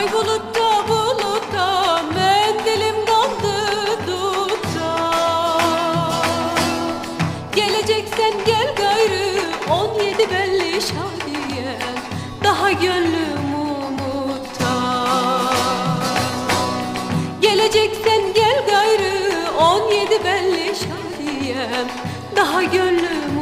Ay bulutta bulutta mendilim kaldı dutta. Geleceksen gel gayrı on yedi belli şadiye Daha gönlüm umutta. Geleceksen gel gayrı on yedi belli şadiye Daha gönlüm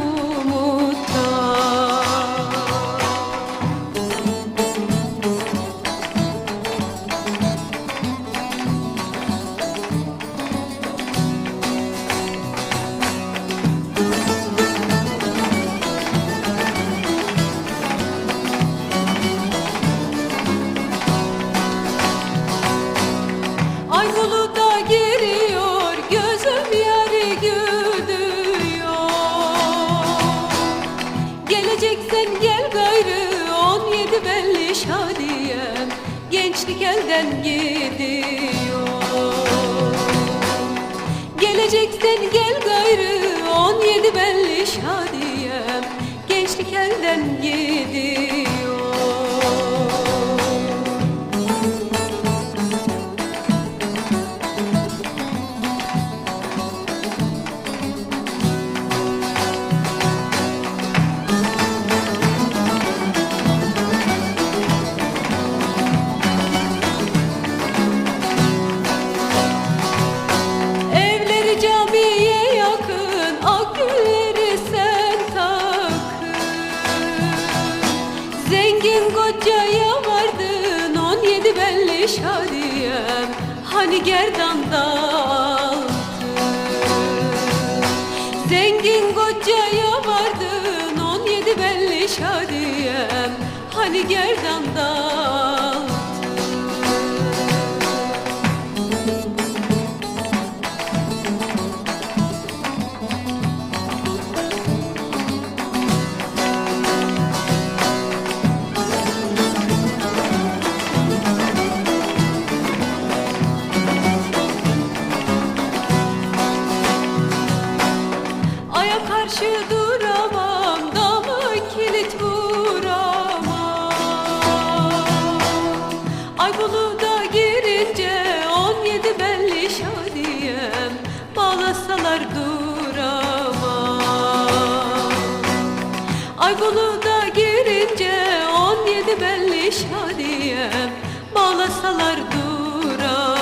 17 belli şadiyem Gençlik elden gidiyor. Geleceksen gel gayrı 17 belli şadiyem Gençlik elden gidiyor Zengin kocaya vardın On yedi belli şadiyem. Hani gerdanda altın. Zengin kocaya vardın On yedi belli şadiyem. Hani gerdanda altın karşı duramam, dama kilit vuramam. Ay buluda girince on yedi belli şadiyem, bağlasalar duramam. Ay buluda girince on yedi belli şadiyem, bağlasalar duramam.